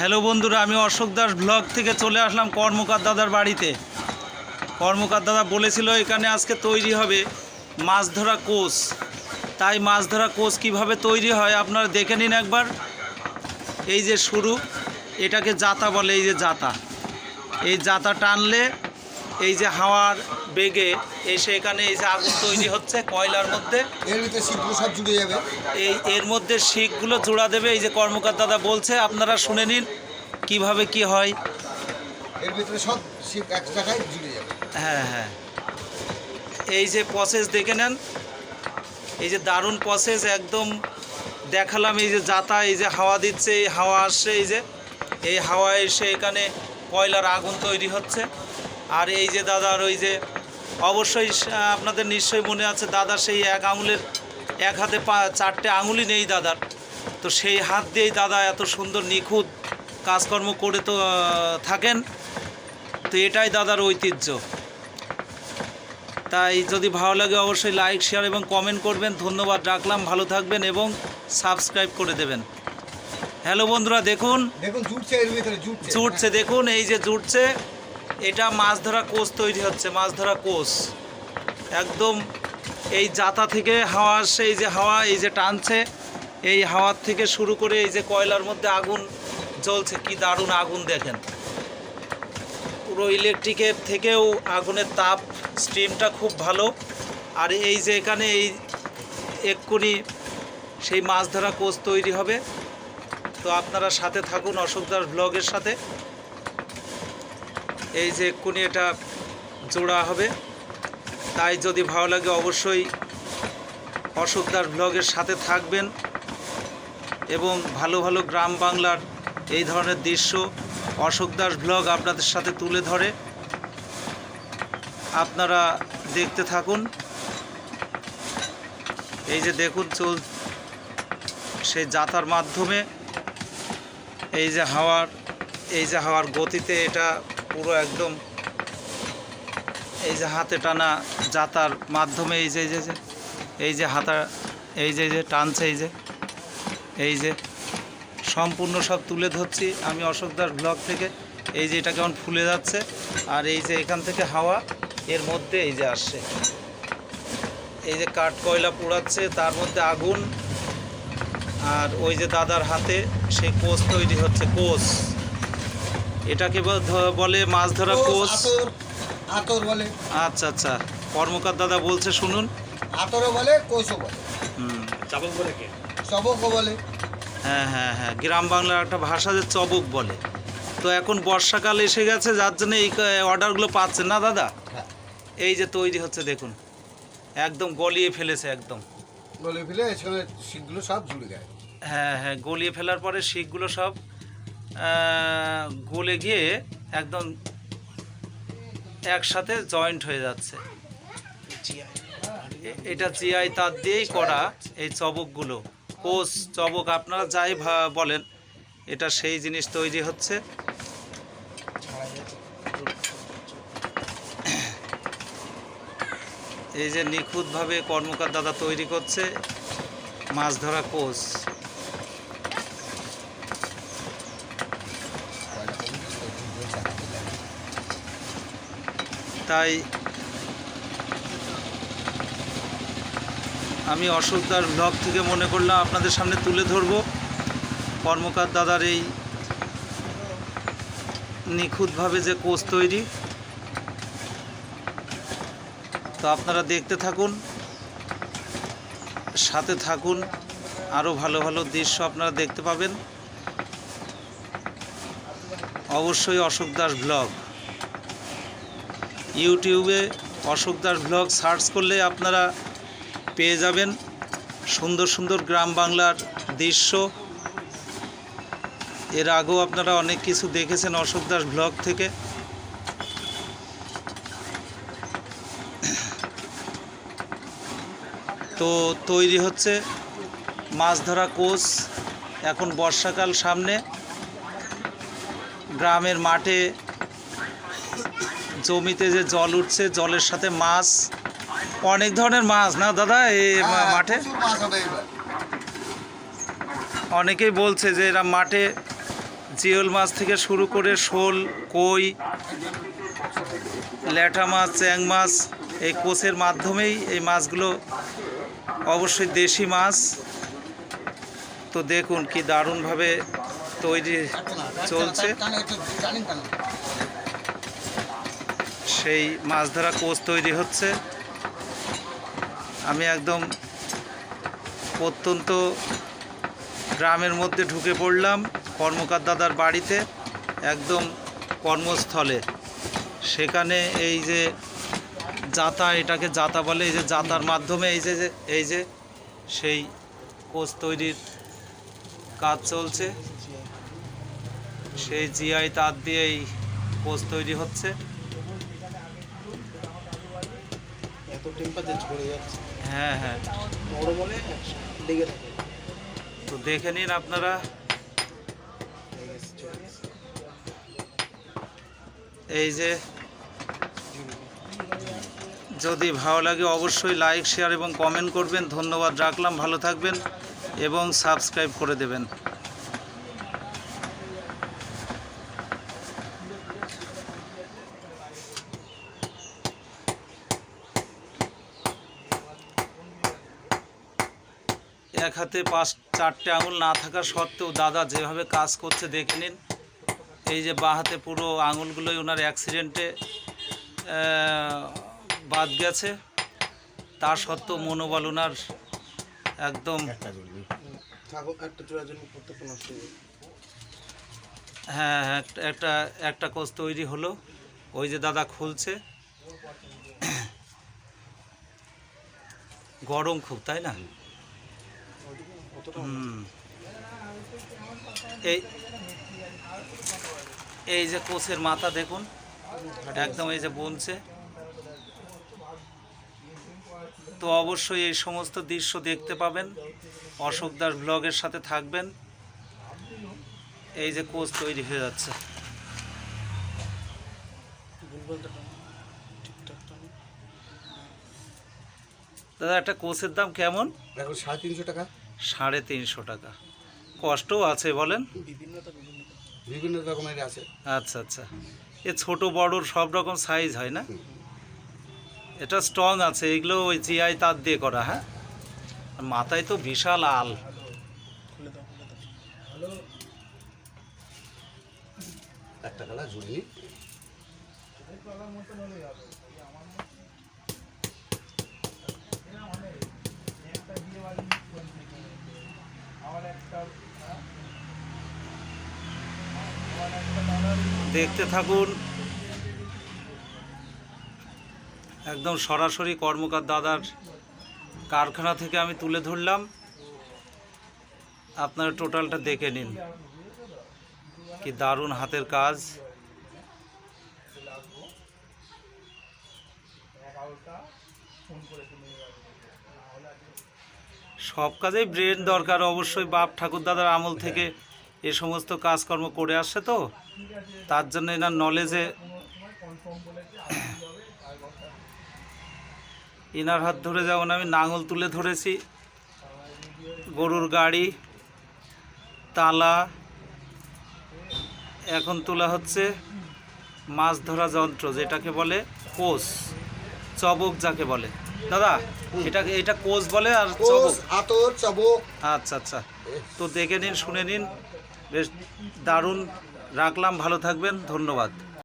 Hello বন্ধুরা, আমি Ashok Das blog থেকে চলে আসলাম কর্মকার দাদার বাড়িতে। কর্মকার দাদা বলেছিল এখানে আজকে তৈরি হবে মাছ ধরা কোষ। তাই মাছ ধরা কোষ কীভাবে তৈরি হয় আপনারা দেখে নিন একবার। এই যে শুরু, এটাকে জাতা বলে, এই যে জাতা। এই জাতা টানলে এই যে হাওয়ার বেগে এসে এখানে এই যে আগুন তৈরি হচ্ছে কয়লার মধ্যে। এর ভিতরে শীতগুলো সব জুড়ে যাবে। এই এর মধ্যে শিখগুলো জোড়া দেবে এই যে কর্মকার দাদা বলছে আপনারা শুনে নিন কীভাবে কি হয়। এর ভিতরে সব শীত এক জায়গায় জুড়ে যাবে। হ্যাঁ হ্যাঁ। এই যে প্রসেস দেখে নেন। এই যে দারুণ প্রসেস একদম দেখালাম এই যে যাতা এই যে হাওয়া দিচ্ছে এই হাওয়া আসছে এই যে এই হাওয়া এসে এখানে কয়লার আগুন তৈরি হচ্ছে। আর এই যে দাদার ওই যে অবশ্যই আপনাদের নিশ্চয়ই মনে আছে দাদা সেই এক আঙুলের এক হাতে পা চারটে আঙুলই নেই দাদার। তো সেই হাত দিয়েই দাদা এত সুন্দর নিখুঁত কাজকর্ম করে তো থাকেন। তো এটাই দাদার ঐতিহ্য। তাই যদি ভালো লাগে অবশ্যই লাইক শেয়ার এবং কমেন্ট করবেন। ধন্যবাদ রাখলাম ভালো থাকবেন এবং সাবস্ক্রাইব করে দেবেন। হ্যালো বন্ধুরা দেখুন। দেখুন জুটছে। জুটছে দেখুন এই যে জুটছে। এটা মাছ ধরা কোষ তৈরি হচ্ছে, মাছ ধরা কোষ। একদম এই জাতা থেকে হাওয়া এই যে হাওয়া, এই যে টানছে, এই হাওয়ার থেকে শুরু করে এই যে কয়লার মধ্যে আগুন জ্বলছে, কি দারুণ আগুন দেখেন। পুরো ইলেকট্রিকের থেকেও আগুনের তাপ স্ট্রিমটা খুব ভালো। আর এই যে এখানে এই এক্ষুনি সেই মাছ ধরা কোষ তৈরি হবে। তো আপনারা সাথে থাকুন অশোক দাস ব্লগের সাথে। এই যে এক্ষুনি এটা জোড়া হবে। তাই যদি ভালো লাগে অবশ্যই অশোক দাস ব্লগের সাথে থাকবেন এবং ভালো ভালো গ্রাম বাংলার এই ধরনের দৃশ্য অশোক দাস ব্লগ আপনাদের সাথে তুলে ধরে আপনারা দেখতে থাকুন। এই যে দেখুন চল, সেই যাতার মাধ্যমে এই যে হাওয়ার, এই যে হাওয়ার গতিতে এটা পুরো একদম এই যে হাতে টানা যাতার মাধ্যমে এই যে যে- এই যে হাতা এই যে যে টানছে, এই যে এই যে। সম্পূর্ণ সব তুলে ধরছি আমি অশোক দাস ব্লগ থেকে। এই যে এটা কেমন ফুলে যাচ্ছে আর এই যে এখান থেকে হাওয়া এর মধ্যে এই যে আসছে। এই যে কাঠ কয়লা পোড়াচ্ছে, তার মধ্যে আগুন আর ওই যে দাদার হাতে সেই কোষ তৈরি হচ্ছে, কোষ। এটাকে বলে মাছ ধরা কোষ আতর বলে। আচ্ছা আচ্ছা। কর্মকার দাদা বলছে শুনুন। আতরও বলে কোষও বলে। হুম। চবকও বলে। হ্যাঁ হ্যাঁ হ্যাঁ। গ্রাম বাংলার একটা ভাষা যে চবক বলে। তো এখন বর্ষাকাল এসে গেছে যার জন্য এই অর্ডারগুলো পাচ্ছেন না দাদা? হ্যাঁ। এই যে তৈরি হচ্ছে দেখুন। একদম গলিয়ে ফেলেছে একদম। গলে ফেলে এখানে শীতগুলো সব জুড়ে যায়। হ্যাঁ হ্যাঁ গলিয়ে ফেলার পরে শিকগুলো সব গলে গিয়ে একদম একসাথে জয়েন্ট হয়ে যাচ্ছে। এটা জিআই তার দিয়েই করা এই চবকগুলো। কোষ চবক আপনারা যাই বলেন, এটা সেই জিনিস তৈরি হচ্ছে। এই যে নিখুঁতভাবে কর্মকার দাদা তৈরি করছে, মাছ ধরা কোষ তাই আমি অশোকদার ব্লগ থেকে মনে করলাম আপনাদের সামনে তুলে ধরব। কর্মকার দাদার এই নিখুঁতভাবে যে কোচ তৈরি। তো আপনারা দেখতে থাকুন, সাথে থাকুন আরও ভালো ভালো দৃশ্য আপনারা দেখতে পাবেন। অবশ্যই অশোক দাস ব্লগ ইউটিউবে অশোক দাস ব্লগ সার্চ করলে আপনারা পেয়ে যাবেন সুন্দর সুন্দর গ্রাম বাংলার দৃশ্য। এর আগেও আপনারা অনেক কিছু দেখেছেন অশোক দাস ব্লগ থেকে। তো তৈরি হচ্ছে মাছ ধরা কোচ, এখন বর্ষাকাল সামনে। গ্রামের মাঠে জমিতে যে জল উঠছে জলের সাথে মাছ অনেক ধরনের মাছ না দাদা এই হ্যাঁ, মাঠে? অনেকেই বলছে যে এরা মাঠে জিওল মাছ থেকে শুরু করে শোল কই ল্যাটা মাছ চ্যাং মাছ এই কোচের মাধ্যমেই এই মাছগুলো অবশ্যই দেশি মাছ। তো দেখুন কি দারুণভাবে তৈরি চলছে টানে একটু টানেন টানেন সেই মাছ ধরা কোচ তৈরি হচ্ছে। আমি একদম অত্যন্ত গ্রামের মধ্যে ঢুকে পড়লাম কর্মকার দাদার বাড়িতে, একদম কর্মস্থলে। সেখানে এই যে জাতা এটাকে জাতা বলে, এই যে জাতার মাধ্যমে এই যে এই যে সেই কোচ তৈরির কাজ চলছে। সেই জিআই তার দিয়ে এই কোচ তৈরি হচ্ছে। এত টেম্পারেচার ঝরে যাচ্ছে। হ্যাঁ হ্যাঁ। বলে লেগে থাকে। তো দেখে নিন আপনারা। চলে। এই যে যদি ভালো লাগে অবশ্যই লাইক শেয়ার এবং কমেন্ট করবেন। ধন্যবাদ রাখলাম ভালো থাকবেন এবং সাবস্ক্রাইব করে দেবেন। এক হাতে পাঁচ চারটে আঙুল না থাকা সত্ত্বেও দাদা যেভাবে কাজ করছে দেখে নিন। এই যে বাঁ হাতে পুরো আঙুলগুলোই ওনার অ্যাক্সিডেন্টে বাদ গেছে। তা সত্ত্বেও মনোবল ওনার একদম হয়ে হ্যাঁ হ্যাঁ, একটা- একটা একটা কোচ তৈরি হলো। ওই যে দাদা খুলছে। গরম খুব তাই না? এই এই যে কোচের মাথা দেখুন একদম এই যে বনছে। তো অবশ্যই এই সমস্ত দৃশ্য দেখতে পাবেন। অশোক দাস ব্লগের সাথে থাকবেন। এই যে কোচ তৈরি হয়ে যাচ্ছে। দাদা একটা কোচের দাম কেমন? এখন সাড়ে তিনশো টাকা। সাড়ে তিনশো টাকা। কষ্টও আছে বলেন? বিভিন্ন রকমের আছে। আচ্ছা আচ্ছা। এ ছোট বড় সব রকম সাইজ হয় না? এটা স্ট্রং আছে এগুলো ওই জিআই তার দিয়ে করা হ্যাঁ? মাথায় তো বিশাল আল। একটা কালা ঝুলিয়ে দেখতে থাকুন। একদম সরাসরি কর্মকার দাদার কারখানা থেকে আমি তুলে ধরলাম। আপনারা টোটালটা দেখে নিন। কি দারুণ হাতের কাজ। সব কাজেই ব্রেন দরকার, অবশ্যই বাপ ঠাকুর দাদার আমল থেকে এ সমস্ত কাজকর্ম করে আসছে তো তার জন্য এনার নলেজে এনার হাত ধরে যেমন আমি নাঙল তুলে ধরেছি গরুর গাড়ি তালা এখন তোলা হচ্ছে মাছ ধরা যন্ত্র যেটাকে বলে কোষ চবক যাকে বলে। দাদা এটা এটা কোষ বলে আর চবক? আতর চবক। আচ্ছা আচ্ছা। তো দেখে নিন শুনে নিন। বেশ দারুণ রাখলাম ভালো থাকবেন ধন্যবাদ।